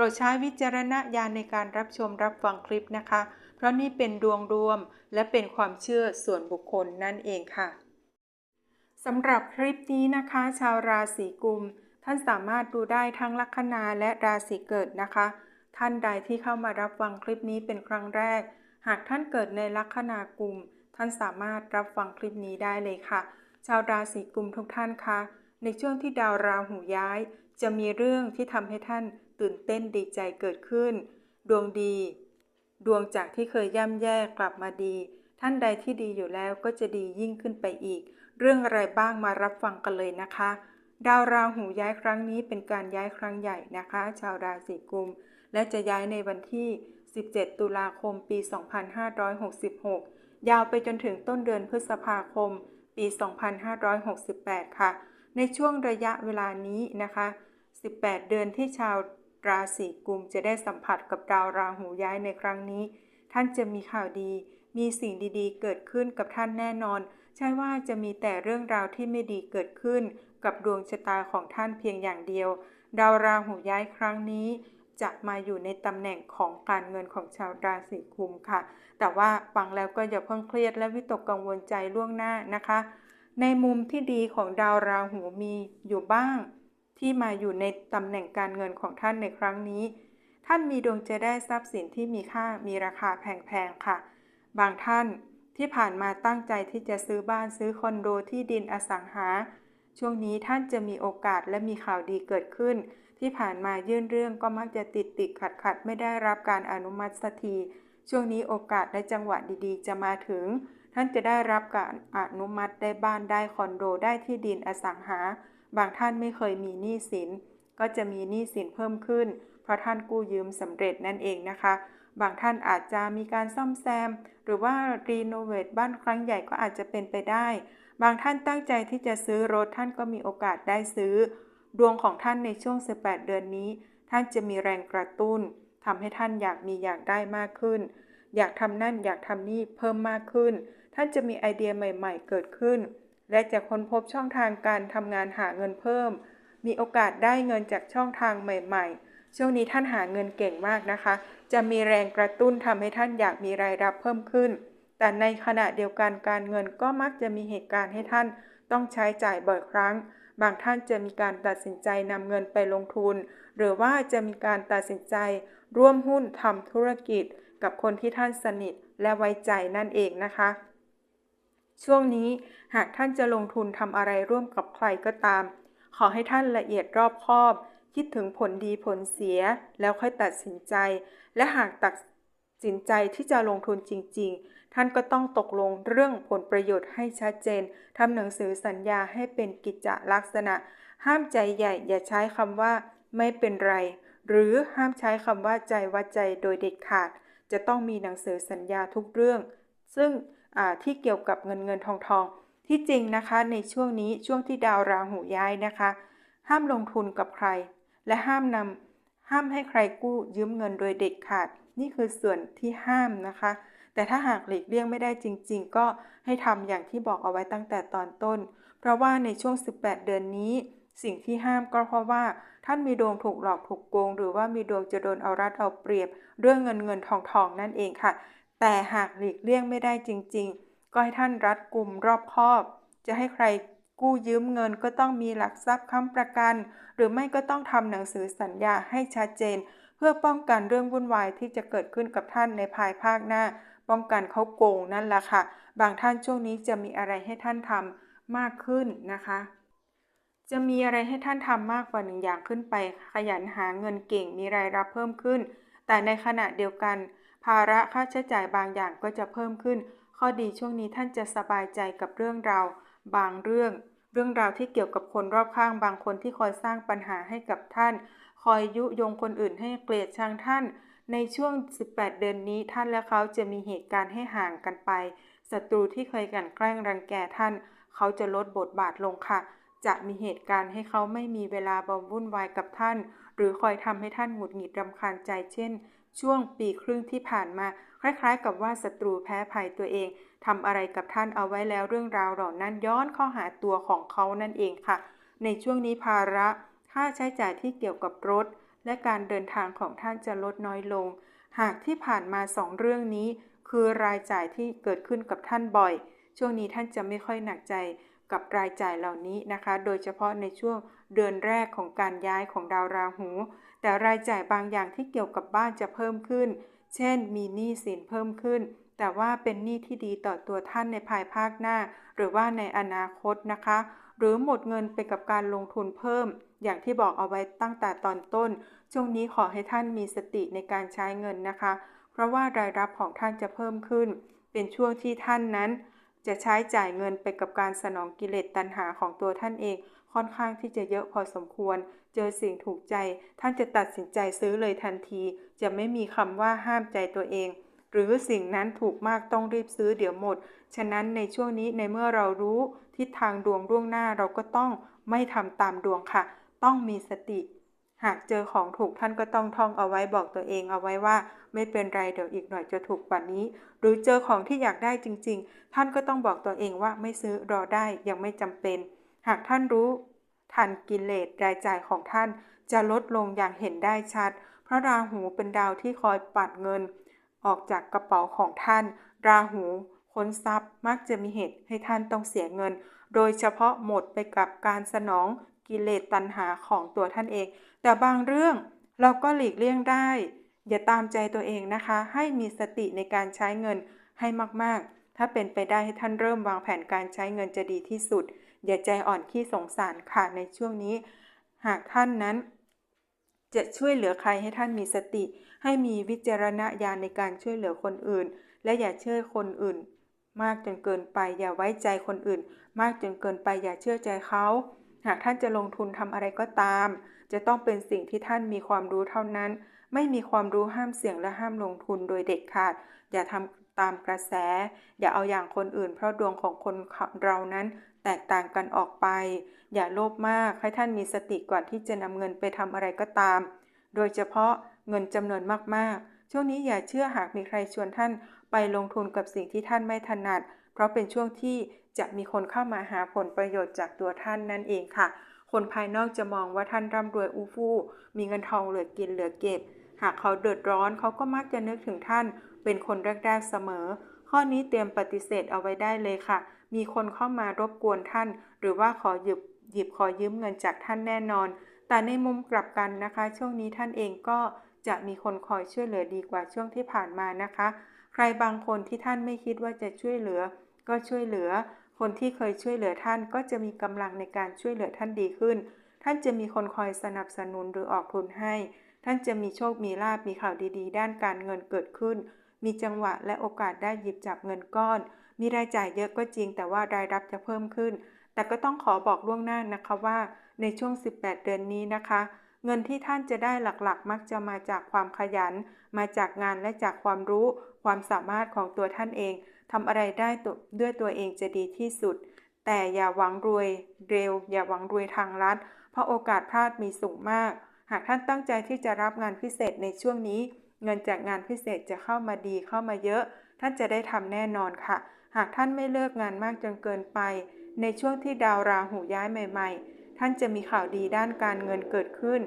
รดใช้วิจารณญาณในการรับชมรับฟังคลิปนะคะ เพราะนี่เป็นดวงรวมและเป็นความเชื่อส่วนบุคคลนั่นเองค่ะสำหรับคลิปนี้นะคะ ชาวราศีกุม ท่านสามารถดูได้ทั้งลัคนาและราศีเกิดนะคะ ท่านใดที่เข้ามารับฟังคลิปนี้เป็นครั้งแรก หากท่านเกิดในลัคนากุม ท่านสามารถรับฟังคลิปนี้ได้เลยค่ะ ชาวราศีกุมทุกท่านคะ ในช่วงที่ดาวราหูย้าย จะมีเรื่องที่ทำให้ท่านตื่นเต้นดีใจเกิดขึ้น ดวงดี ดวงจากที่เคยย่ำแย่กลับมาดี ท่านใดที่ดีอยู่แล้วก็จะดียิ่งขึ้นไปอีก เรื่องอะไรบ้างมารับฟังกันเลยนะคะ ดาวราหูย้ายครั้งนี้เป็นการย้ายครั้งใหญ่นะคะ ชาวราศีกุม และจะย้ายในวันที่ 17 ตุลาคมปี 2566 ยาวไปจนถึงต้นเดือนพฤษภาคม ปี 2568 ค่ะ ในช่วงระยะเวลานี้นะคะ 18 เดือนที่ชาวราศีกุมจะได้สัมผัสกับดาวราหูย้ายในครั้งนี้ ท่านจะมีข่าวดี มีสิ่งดีๆ เกิดขึ้นกับท่านแน่นอน ใช่ว่าจะมีแต่เรื่องราวที่ไม่ดีเกิดขึ้น กับดวงชะตาของท่านเพียงอย่างเดียว ดาวราหูย้ายครั้งนี้ จะมาอยู่ในตำแหน่งของการเงินของชาวราศีกุมค่ะ แต่ว่าฟังแล้วก็อย่าเพิ่งเครียดและวิตกกังวลใจล่วงหน้านะคะ ในมุมที่ดีของดาวราหูมีอยู่บ้าง ที่มาอยู่ในตำแหน่งการเงินของท่านในครั้งนี้ ท่านมีดวงจะได้ทรัพย์สินที่มีค่ามีราคาแพงๆค่ะ บางท่านที่ผ่านมาตั้งใจที่จะซื้อบ้านซื้อคอนโดที่ดินอสังหา ช่วงนี้ท่านจะมีโอกาสและมีข่าวดีเกิดขึ้น ที่ผ่านมายื่นเรื่องก็มักจะติดติดขัดขัดไม่ได้รับการอนุมัติสักทีช่วงนี้โอกาสและจังหวะดีๆ จะมาถึง ท่านจะได้รับการอนุมัติได้บ้านได้คอนโดได้ที่ดินอสังหา บางท่านไม่เคยมีหนี้สิน ก็จะมีหนี้สินเพิ่มขึ้น เพราะท่านกู้ยืมสำเร็จนั่นเองนะคะ บางท่านอาจจะมีการซ่อมแซม หรือว่ารีโนเวทบ้านครั้งใหญ่ก็อาจจะเป็นไปได้ บางท่านตั้งใจที่จะซื้อรถท่านก็มีโอกาสได้ซื้อ ดวงของท่านในช่วง 18 เดือนนี้ ท่านจะมีแรงกระตุ้นทำให้ท่านอยากมีอยากได้มากขึ้น อยากทำนั่นอยากทำนี่เพิ่มมากขึ้น ท่านจะมีไอเดียใหม่ๆ เกิดขึ้น และจะค้นพบช่องทางการทำงานหาเงินเพิ่ม มีโอกาสได้เงินจากช่องทางใหม่ๆ ช่วงนี้ท่านหาเงินเก่งมากนะคะ จะมีแรงกระตุ้นทำให้ท่านอยากมีรายรับเพิ่มขึ้น แต่ในขณะเดียวกันการเงินก็มักจะมีเหตุการณ์ให้ท่านต้องใช้จ่ายบ่อยครั้ง บางท่านจะมีการตัดสินใจนำเงินไปลงทุน หรือว่าจะมีการตัดสินใจร่วมหุ้นทำธุรกิจ กับคนที่ท่านสนิทและไว้ใจนั่นเองนะคะ ช่วงนี้หากท่านจะลงทุนทำอะไรร่วมกับใครก็ตาม ขอให้ท่านละเอียดรอบคอบ คิดถึงผลดีผลเสีย แล้วค่อยตัดสินใจ และหากตัดสินใจที่จะลงทุนจริง ๆ ท่านก็ต้องตกลงเรื่องผลประโยชน์ให้ชัดเจนทำหนังสือสัญญาให้เป็นกิจจลักษณะ ห้ามใจใหญ่ อย่าใช้คำว่า ไม่เป็นไร หรือห้ามใช้คำว่าใจวัดใจโดยเด็ดขาด จะต้องมีหนังสือสัญญาทุกเรื่อง ซึ่งที่เกี่ยวกับเงินเงินทองทอง ที่จริงนะคะในช่วงนี้ช่วงที่ดาวราหูย้ายนะคะ ห้ามลงทุนกับใคร และห้ามนำห้ามให้ใครกู้ยืมเงินโดยเด็ดขาด นี่คือส่วนที่ห้ามนะคะ แต่ถ้าหากหลีกเลี่ยงไม่ได้จริง ๆ ก็ให้ทำอย่างที่บอกเอาไว้ตั้งแต่ตอนต้น เพราะว่าในช่วง 18 เดือนนี้ สิ่งที่ห้ามก็เพราะว่า ท่านมีดวงถูกหลอกถูกโกง หรือว่ามีดวงจะโดนเอารัดเอาเปรียบ เรื่องเงินเงินทองทองนั่นเองค่ะ แต่หากหลีกเลี่ยงไม่ได้จริง ๆ ก็ให้ท่านรัดกลุ่มรอบคอบ จะให้ใครกู้ยืมเงินก็ต้องมีหลักทรัพย์ค้ำประกัน หรือไม่ก็ต้องทำหนังสือสัญญาให้ชัดเจน เพื่อป้องกันเรื่องวุ่นวายที่จะเกิดขึ้นกับท่านในภายภาคหน้า ป้องกันเขาโกงนั่นแหละค่ะ บางท่านช่วงนี้จะมีอะไรให้ท่านทำมากขึ้นนะคะ จะมีอะไรให้ท่านทำมากกว่าหนึ่งอย่างขึ้นไป ขยันหาเงินเก่งมีรายรับเพิ่มขึ้น แต่ในขณะเดียวกัน ภาระค่าใช้จ่ายบางอย่างก็จะเพิ่มขึ้น ข้อดีช่วงนี้ท่านจะสบายใจกับเรื่องราวบางเรื่อง เรื่องราวที่เกี่ยวกับคนรอบข้างบางคนที่คอยสร้างปัญหาให้กับท่าน คอยยุยงคนอื่นให้เกลียดชังท่าน ในช่วง 18 เดือนนี้ท่านและเขาจะมีเหตุการณ์ให้ห่างกันไปศัตรูที่เคยกันแกล้งรังแกท่าน เขาจะลดบทบาทลงค่ะ จะมีเหตุการณ์ให้เขาไม่มีเวลาบอมวุ่นวายกับท่าน หรือคอยทำให้ท่านหงุดหงิดรำคาญใจเช่น ช่วงปีครึ่งที่ผ่านมา คล้ายๆ กับว่าศัตรูแพ้ภัยตัวเองทำอะไรกับท่านเอาไว้แล้วเรื่องราวเหล่านั้นย้อนเข้าหาตัวของเขานั่นเองค่ะ ในช่วงนี้ภาระค่าใช้จ่ายที่เกี่ยวกับรถ และการเดินทางของท่านจะลดน้อยลง หากที่ผ่านมาสองเรื่องนี้ คือรายจ่ายที่เกิดขึ้นกับท่านบ่อย ช่วงนี้ท่านจะไม่ค่อยหนักใจ กับรายจ่ายเหล่านี้นะคะ โดยเฉพาะในช่วงเดือนแรกของการย้ายของดาวราหู แต่รายจ่ายบางอย่างที่เกี่ยวกับบ้านจะเพิ่มขึ้น เช่น มีหนี้สินเพิ่มขึ้น แต่ว่าเป็นหนี้ที่ดีต่อตัวท่านในภายภาคหน้า หรือว่าในอนาคตนะคะ หรือหมดเงินไปกับการลงทุนเพิ่ม อย่างที่บอกเอาไว้ตั้งแต่ตอนต้น ช่วงนี้ขอให้ท่านมีสติในการใช้เงินนะคะ เพราะว่ารายรับของท่านจะเพิ่มขึ้น เป็นช่วงที่ท่านนั้น จะใช้จ่ายเงินไปกับการสนองกิเลสตัณหาของตัวท่านเอง ค่อนข้างที่จะเยอะพอสมควร เจอสิ่งถูกใจ ท่านจะตัดสินใจซื้อเลยทันที จะไม่มีคำว่าห้ามใจตัวเอง หรือสิ่งนั้นถูกมากต้องรีบซื้อเดี๋ยวหมด ฉะนั้นในช่วงนี้ในเมื่อเรารู้ ทิศทางดวงล่วงหน้าเราก็ต้องไม่ทำตามดวงค่ะ ต้องมีสติ หากเจอของถูกท่านก็ต้องท่องเอาไว้บอกตัวเองเอาไว้ว่า ไม่เป็นไรเดี๋ยวอีกหน่อยจะถูกกว่านี้ หรือเจอของที่อยากได้จริง ๆ ท่านก็ต้องบอกตัวเองว่าไม่ซื้อรอได้ยังไม่จำเป็น หากท่านรู้ทันกิเลสรายจ่ายของท่าน จะลดลงอย่างเห็นได้ชัด เพราะราหูเป็นดาวที่คอยปัดเงิน ออกจากกระเป๋าของท่าน ราหูค้นทรัพย์มักจะมีเหตุให้ท่านต้องเสียเงิน โดยเฉพาะหมดไปกับการสนองกิเลสตัณหาของตัวท่านเอง แต่บางเรื่องเราก็หลีกเลี่ยงได้ อย่าตามใจตัวเองนะคะ ให้มีสติในการใช้เงินให้มากๆ ถ้าเป็นไปได้ให้ท่านเริ่มวางแผนการใช้เงินจะดีที่สุด อย่าใจอ่อนขี้สงสารค่ะในช่วงนี้ หากท่านนั้น จะช่วยเหลือใครให้ท่านมีสติ ให้มีวิจารณญาณในการช่วยเหลือคนอื่น และอย่าเชื่อคนอื่น มากจนเกินไป อย่าไว้ใจคนอื่น มากจนเกินไปอย่าเชื่อใจเขา หากท่านจะลงทุนทำอะไรก็ตาม จะต้องเป็นสิ่งที่ท่านมีความรู้เท่านั้น ไม่มีความรู้ห้ามเสี่ยงและห้ามลงทุนโดยเด็ดขาด อย่าทำตามกระแส อย่าเอาอย่างคนอื่น เพราะดวงของคนเรานั้นแตกต่างกันออกไป อย่าโลภมากให้ท่านมีสติก่อนที่จะนำเงินไปทำอะไรก็ตาม โดยเฉพาะเงินจำนวนมากๆ ช่วงนี้อย่าเชื่อหากมีใครชวนท่านไปลงทุนกับสิ่งที่ท่านไม่ถนัด เพราะเป็นช่วงที่จะมีคนเข้ามาหาผลประโยชน์จากตัวท่านนั่นเองค่ะ คนภายนอกจะมองว่าท่านร่ำรวยอู้ฟู่มีเงินทองเหลือกินเหลือเก็บ หากเขาเดือดร้อนเขาก็มักจะนึกถึงท่าน เป็นคนแรกๆเสมอ ข้อนี้เตรียมปฏิเสธเอาไว้ได้เลยค่ะ มีคนเข้ามารบกวนท่าน หรือว่าขอหยิบหยิบขอยืมเงินจากท่านแน่นอน แต่ในมุมกลับกันนะคะ ช่วงนี้ท่านเองก็จะมีคนคอยช่วยเหลือดีกว่าช่วงที่ผ่านมานะคะ ใครบางคนที่ท่านไม่คิดว่าจะช่วยเหลือ ก็ช่วยเหลือ คนที่เคยช่วยเหลือท่านก็จะมีกำลังในการช่วยเหลือท่านดีขึ้น ท่านจะมีคนคอยสนับสนุนหรือออกทุนให้ ท่านจะมีโชคมีลาบมีข่าวดีๆ ด้านการเงินเกิดขึ้น มีจังหวะและโอกาสได้หยิบจับเงินก้อน มีรายจ่ายเยอะก็จริง แต่ว่ารายรับจะเพิ่มขึ้น แต่ก็ต้องขอบอกล่วงหน้านะคะว่า ในช่วง 18 เดือนนี้นะคะ เงินที่ท่านจะได้หลักๆ มักจะมาจากความขยัน มาจากงานและจากความรู้ ความสามารถของตัวท่านเอง ทำอะไรได้ด้วยตัวเองจะดีที่สุด แต่อย่าหวังรวยเร็ว อย่าหวังรวยทางลัด เพราะโอกาสพลาดมีสูงมาก หากท่านตั้งใจที่จะรับงานพิเศษในช่วงนี้ เงินจากงานพิเศษจะเข้ามาดีเข้ามาเยอะ ท่านจะได้ทำแน่นอนค่ะ หากท่านไม่เลิกงานมากจนเกินไป ในช่วงที่ดาวราหูย้ายใหม่ ๆ ท่านจะมีข่าวดีด้านการเงินเกิดขึ้น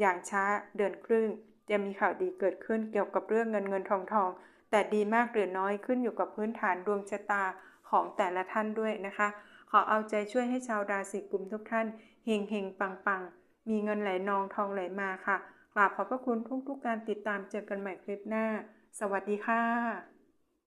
อย่างช้าเดือนครึ่ง จะมีข่าวดีเกิดขึ้นเกี่ยวกับเรื่องเงินเงินทองทอง แต่ดีมากหรือน้อยขึ้นอยู่กับพื้นฐานดวงชะตาของแต่ละท่านด้วยนะคะ ขอเอาใจช่วยให้ชาวราศีกุมทุกท่านเฮงเฮงปังปังมีเงินไหลนองทองไหลมาค่ะกราบขอบพระคุณทุกๆกการติดตามเจอกันใหม่คลิปหน้า สวัสดีค่ะ